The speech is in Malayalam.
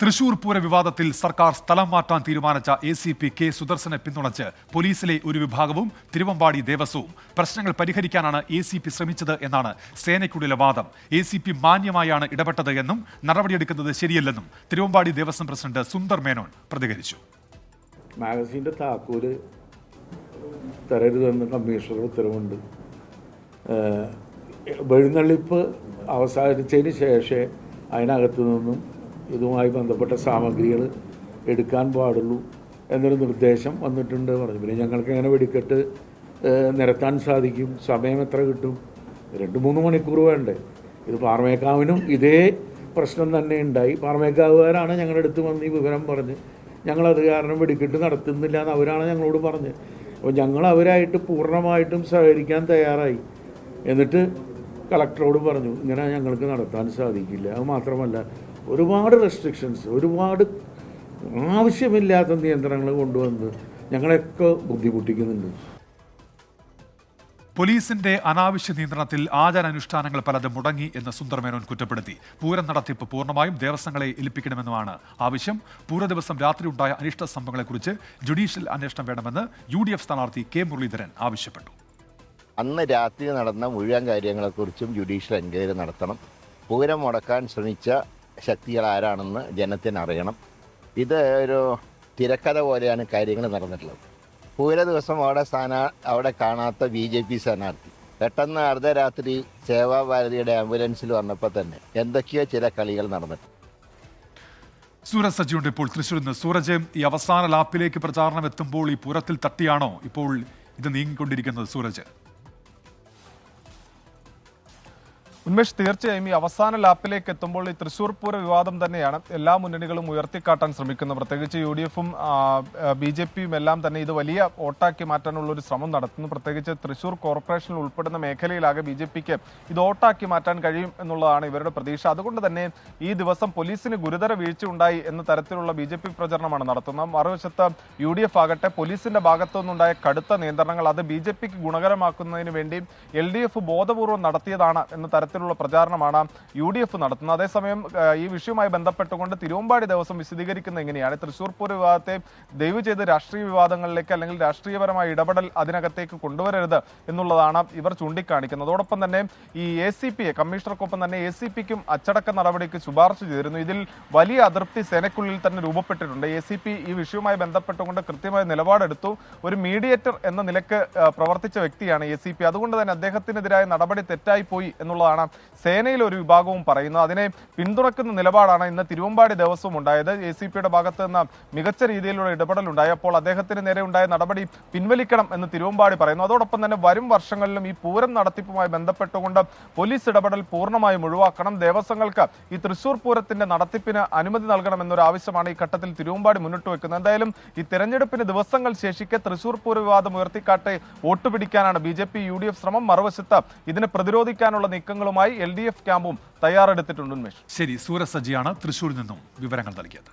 തൃശൂർ പൂര വിവാദത്തിൽ സർക്കാർ സ്ഥലം മാറ്റാൻ തീരുമാനിച്ച എ സി പി കെ സുദർശനെ പിന്തുണച്ച് പോലീസിലെ ഒരു വിഭാഗവും തിരുവമ്പാടി ദേവസ്വവും. പ്രശ്നങ്ങൾ പരിഹരിക്കാനാണ് എ സി പി ശ്രമിച്ചത് എന്നാണ് സേനയ്ക്കുള്ളിലെ വാദം. എ സി പി മാന്യമായാണ് ഇടപെട്ടത് എന്നും നടപടിയെടുക്കുന്നത് ശരിയല്ലെന്നും തിരുവമ്പാടി ദേവസ്വം പ്രസിഡന്റ് സുന്ദർ മേനോൻ പ്രതികരിച്ചു. മാഗസീന്റെ താക്കൂര് തരരുതെന്ന് കമ്മീഷണർ ഉത്തരവുണ്ട്. എഴുന്നള്ളിപ്പ് അവസാനിച്ചതിന് ശേഷമേ അതിനകത്തു നിന്നും ഇതുമായി ബന്ധപ്പെട്ട സാമഗ്രികൾ എടുക്കാൻ പാടുള്ളൂ എന്നൊരു നിർദ്ദേശം വന്നിട്ടുണ്ട്. പറഞ്ഞു. പിന്നെ ഞങ്ങൾക്ക് എങ്ങനെ വെടിക്കെട്ട് നിരത്താൻ സാധിക്കും. സമയം എത്ര കിട്ടും? രണ്ട് മൂന്ന് മണിക്കൂർ വേണ്ടേ. ഇത് പാറമേക്കാവിനും ഇതേ പ്രശ്നം തന്നെ ഉണ്ടായി. പാറമേക്കാവുകാരാണ് ഞങ്ങളുടെ അടുത്ത് വന്ന് ഈ വിവരം പറഞ്ഞ്. ഞങ്ങളത് കാരണം വെടിക്കെട്ട് നടത്തുന്നില്ല എന്ന് അവരാണ് ഞങ്ങളോട് പറഞ്ഞത് അപ്പോൾ ഞങ്ങൾ അവരായിട്ട് പൂർണമായിട്ടും സഹകരിക്കാൻ തയ്യാറായി. എന്നിട്ട് കളക്ടറോട് പറഞ്ഞു ഇങ്ങനെ ഞങ്ങൾക്ക് നടത്താൻ സാധിക്കില്ല. അത് മാത്രമല്ല ഒരുപാട് റെസ്ട്രിക്ഷൻസ് ഒരുപാട് ആവശ്യമില്ലാത്ത നിയന്ത്രണങ്ങൾ കൊണ്ടുവന്ന് ഞങ്ങളെയൊക്കെ ബുദ്ധിമുട്ടിക്കുന്നുണ്ട്. പോലീസിന്റെ അനാവശ്യ നിയന്ത്രണത്തിൽ ആചാരാനുഷ്ഠാനങ്ങൾ പലതും മുടങ്ങി എന്ന് സുന്ദർ മേനോൻ കുറ്റപ്പെടുത്തി. പൂരം നടത്തിപ്പ് പൂർണമായും ദേവസ്വങ്ങളെ ഏൽപ്പിക്കണമെന്നുമാണ് ആവശ്യം. പൂര ദിവസം രാത്രി ഉണ്ടായ അനിഷ്ട സംഭവങ്ങളെക്കുറിച്ച് ജുഡീഷ്യൽ അന്വേഷണം വേണമെന്ന് യു ഡി എഫ് സ്ഥാനാർത്ഥി കെ മുരളീധരൻ ആവശ്യപ്പെട്ടു. അന്ന് രാത്രി നടന്ന മുഴുവൻ കാര്യങ്ങളെക്കുറിച്ചും ജുഡീഷ്യൽ എൻക്വയറി നടത്തണം. പൂരം മുടക്കാൻ ശ്രമിച്ച ശക്തികൾ ആരാണെന്ന് ജനത്തിന് അറിയണം ഇത് ഒരു തിരക്കഥ പോലെയാണ് കാര്യങ്ങൾ നടന്നിട്ടുള്ളത്. പൂര ദിവസം അവിടെ സ്ഥാനാ അവിടെ കാണാത്ത ബി ജെ പി സ്ഥാനാർത്ഥി. പെട്ടെന്ന് അർദ്ധരാത്രി സേവാഭാരതിയുടെ ആംബുലൻസിൽ വന്നപ്പോൾ തന്നെ എന്തൊക്കെയോ ചില കളികൾ നടന്നിട്ടുണ്ട്. സൂരജ് സജിയുണ്ട് ഇപ്പോൾ തൃശ്ശൂരിൽ നിന്ന്. സൂരജ് ഈ അവസാന ലാപ്പിലേക്ക് പ്രചാരണം എത്തുമ്പോൾ ഈ പുരത്തിൽ തട്ടിയാണോ ഇപ്പോൾ ഇത് നീങ്ങിക്കൊണ്ടിരിക്കുന്നത്? സൂരജ്. ഉന്മേഷ് തീർച്ചയായും ഈ അവസാന ലാപ്പിലേക്ക് എത്തുമ്പോൾ ഈ തൃശൂർ പൂര വിവാദം തന്നെയാണ്. എല്ലാ മുന്നണികളും ഉയർത്തിക്കാട്ടാൻ ശ്രമിക്കുന്നത് പ്രത്യേകിച്ച് യു ഡി എഫും ബി ജെ പിയും എല്ലാം തന്നെ ഇത് വലിയ വോട്ടാക്കി മാറ്റാനുള്ള ഒരു ശ്രമം നടത്തുന്നു. പ്രത്യേകിച്ച് തൃശൂർ കോർപ്പറേഷനിൽ ഉൾപ്പെടുന്ന മേഖലയിലാകെ ബി ജെ പിക്ക് ഇത് വോട്ടാക്കി മാറ്റാൻ കഴിയും എന്നുള്ളതാണ് ഇവരുടെ പ്രതീക്ഷ. അതുകൊണ്ട് തന്നെ ഈ ദിവസം പോലീസിന് ഗുരുതര വീഴ്ച ഉണ്ടായി എന്ന തരത്തിലുള്ള ബി ജെ പി പ്രചരണമാണ് നടത്തുന്നത്. മറുവശത്ത് യു ഡി എഫ് ആകട്ടെ പോലീസിന്റെ ഭാഗത്തുനിന്നുണ്ടായ കടുത്ത നിയന്ത്രണങ്ങൾ അത് ബി ജെ പിക്ക് ഗുണകരമാക്കുന്നതിന് വേണ്ടി എൽ ഡി എഫ് ബോധപൂർവം നടത്തിയതാണ് എന്ന തരത്തിലുള്ള പ്രചാരണമാണ് യു ഡി എഫ് നടത്തുന്നത്. അതേസമയം ഈ വിഷയവുമായി ബന്ധപ്പെട്ടുകൊണ്ട് തിരുവമ്പാടി ദിവസം വിശദീകരിക്കുന്നത് എങ്ങനെയാണ്? തൃശൂർ പൂര വിവാദത്തെ ദയവ് ചെയ്ത് രാഷ്ട്രീയ വിവാദങ്ങളിലേക്ക് അല്ലെങ്കിൽ രാഷ്ട്രീയപരമായ ഇടപെടൽ അതിനകത്തേക്ക് കൊണ്ടുവരരുത് എന്നുള്ളതാണ് ഇവർ ചൂണ്ടിക്കാണിക്കുന്നത്. അതോടൊപ്പം തന്നെ ഈ എ സി പിയെ കമ്മീഷണർക്കൊപ്പം തന്നെ എ സി പിക്കും അച്ചടക്ക നടപടിക്ക് ശുപാർശ ചെയ്തിരുന്നു. ഇതിൽ വലിയ അതൃപ്തി സേനയ്ക്കുള്ളിൽ തന്നെ രൂപപ്പെട്ടിട്ടുണ്ട്. എ സി പി ഈ വിഷയവുമായി ബന്ധപ്പെട്ടുകൊണ്ട് കൃത്യമായ നിലപാടെടുത്തു. ഒരു മീഡിയേറ്റർ എന്ന നിലയ്ക്ക് പ്രവർത്തിച്ച വ്യക്തിയാണ് എ സി പി അതുകൊണ്ട് തന്നെ അദ്ദേഹത്തിനെതിരായ നടപടി തെറ്റായി പോയി എന്നുള്ളതാണ് സേനയിലെ ഒരു വിഭാഗവും പറയുന്നു. അതിനെ പിന്തുണക്കുന്ന നിലപാടാണ് ഇന്ന് തിരുവമ്പാടി ദേവസ്വം ഉണ്ടായത്. എ സി പിയുടെ ഭാഗത്ത് നിന്ന് മികച്ച രീതിയിലുള്ള ഇടപെടൽ ഉണ്ടായപ്പോൾ അദ്ദേഹത്തിന് നേരെ ഉണ്ടായ നടപടി പിൻവലിക്കണം എന്ന് തിരുവമ്പാടി പറയുന്നു. അതോടൊപ്പം തന്നെ വരും വർഷങ്ങളിലും ഈ പൂരം നടത്തിപ്പുമായി ബന്ധപ്പെട്ടുകൊണ്ട് പോലീസ് ഇടപെടൽ പൂർണമായും ഒഴിവാക്കണം. ദേവസ്വങ്ങൾക്ക് ഈ തൃശൂർ പൂരത്തിന്റെ നടത്തിപ്പിന് അനുമതി നൽകണം എന്നൊരു ആവശ്യമാണ് ഈ ഘട്ടത്തിൽ തിരുവമ്പാടി മുന്നോട്ട് വെക്കുന്നത്. എന്തായാലും ഈ തെരഞ്ഞെടുപ്പിന് ദിവസങ്ങൾ ശേഷിക്കെ തൃശൂർ പൂര വിവാദം ഉയർത്തിക്കാട്ടെ. Vote പിടിക്കാനാണ് B J P U D F ശ്രമം. മറുവശത്ത് ഇതിനെ പ്രതിരോധിക്കാനുള്ള നീക്കങ്ങളുമായി എൽ ഡി എഫ് ക്യാമ്പും തയ്യാറെടുത്തിട്ടുണ്ട് ഉന്മേഷ്. ശരി സൂരജ് സജിയാണ് തൃശ്ശൂരിൽ നിന്നും വിവരങ്ങൾ നൽകിയത്.